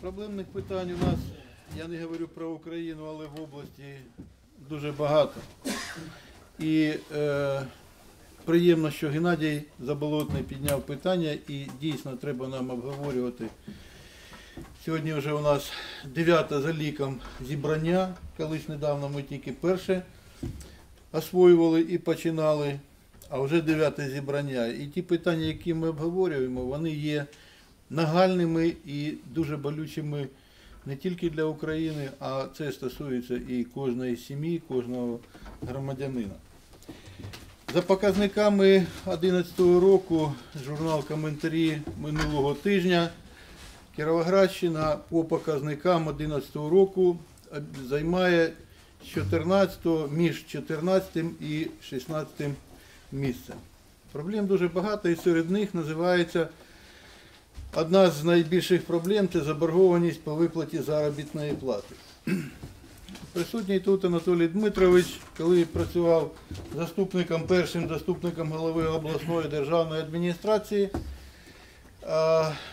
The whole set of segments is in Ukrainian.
Проблемних питань у нас, я не говорю про Україну, але в області дуже багато. І е, приємно, що Геннадій Заболотний підняв питання і дійсно треба нам обговорювати. Сьогодні вже у нас дев'яте за ліком зібрання. Колись недавно ми тільки перше освоювали і починали, а вже дев'яте зібрання. І ті питання, які ми обговорюємо, вони є нагальними і дуже болючими не тільки для України, а це стосується і кожної сім'ї, кожного громадянина. За показниками 2011 року, журнал коментарі минулого тижня, Кіровоградщина по показникам 2011 року займає 14 між 14 і 16 місцем. Проблем дуже багато і серед них називається одна з найбільших проблем це заборгованість по виплаті заробітної плати. Присутній тут Анатолій Дмитрович, коли працював заступником, першим заступником голови обласної державної адміністрації,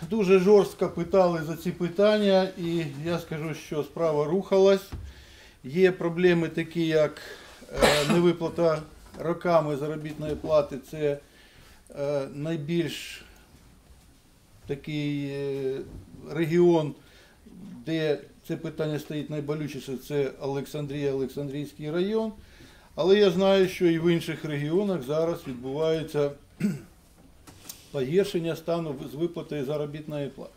дуже жорстко питали за ці питання, і я скажу, що справа рухалась. Є проблеми такі, як е, невиплата роками заробітної плати, це е, найбільш такий е, регіон, де це питання стоїть найболючіше, це Олександрія, Олександрійський район. Але я знаю, що і в інших регіонах зараз відбувається погіршення стану з виплатою заробітної плати.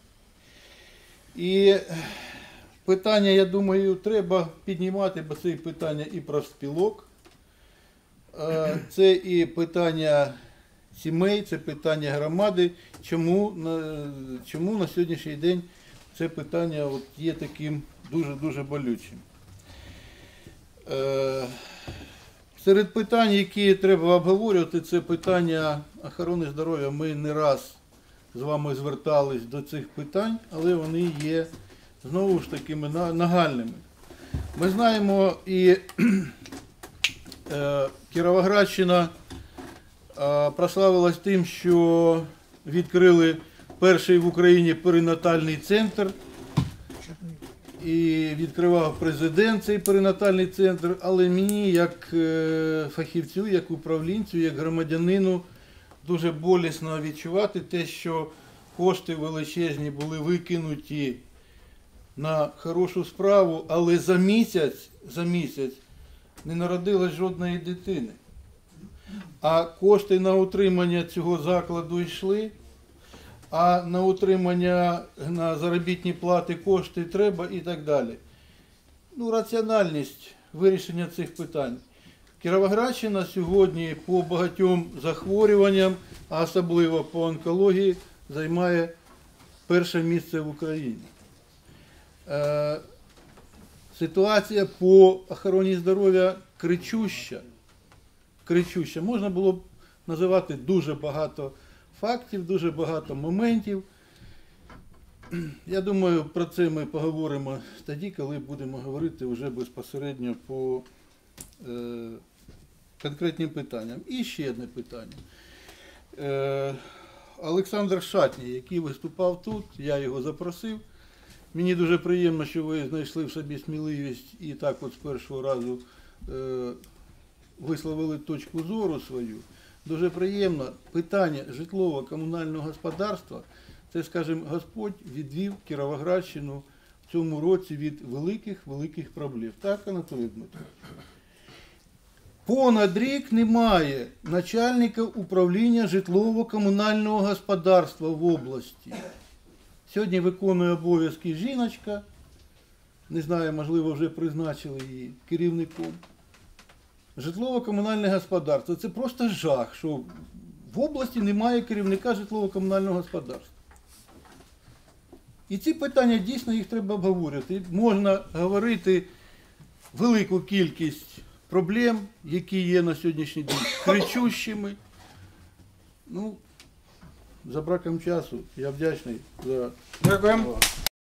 І питання, я думаю, треба піднімати, бо це і питання і про спілок, е, це і питання сімей, це питання громади. Чому на, чому на сьогоднішній день це питання от є таким дуже-дуже болючим? Е, Серед питань, які треба обговорювати, це питання охорони здоров'я. Ми не раз з вами звертались до цих питань, але вони є знову ж такими на- нагальними. Ми знаємо і е, Кіровоградщина прославилась тим, що відкрили перший в Україні перинатальний центр. І відкривав президент цей перинатальний центр, але мені, як е, фахівцю, як управлінцю, як громадянину, дуже болісно відчувати те, що кошти величезні були викинуті на хорошу справу, але за місяць, за місяць не народилось жодної дитини. А кошти на утримання цього закладу йшли, а на утримання на заробітні плати кошти треба і так далі. Ну, раціональність вирішення цих питань. Кіровоградщина сьогодні по багатьом захворюванням, а особливо по онкології, займає перше місце в Україні. Е, ситуація по охороні здоров'я кричуща. Кричуща. Можна було б називати дуже багато фактів, дуже багато моментів. Я думаю, про це ми поговоримо тоді, коли будемо говорити вже безпосередньо по е, конкретним питанням. І ще одне питання. Е, Олександр Шатній, який виступав тут, я його запросив. Мені дуже приємно, що ви знайшли в собі сміливість і так от з першого разу е, висловили точку зору свою. Дуже приємно. Питання житлово-комунального господарства, це, скажімо, Господь відвів Кіровоградщину в цьому році від великих-великих проблем. Так, Анатолій Дмитрович? Понад рік немає начальника управління житлово-комунального господарства в області. Сьогодні виконує обов'язки жіночка. Не знаю, можливо, вже призначили її керівником. Житлово-комунальне господарство це просто жах, що в області немає керівника житлово-комунального господарства. І ці питання дійсно їх треба обговорювати. Можна говорити велику кількість проблем, які є на сьогоднішній день кричущими. Ну, за браком часу я вдячний за увагу.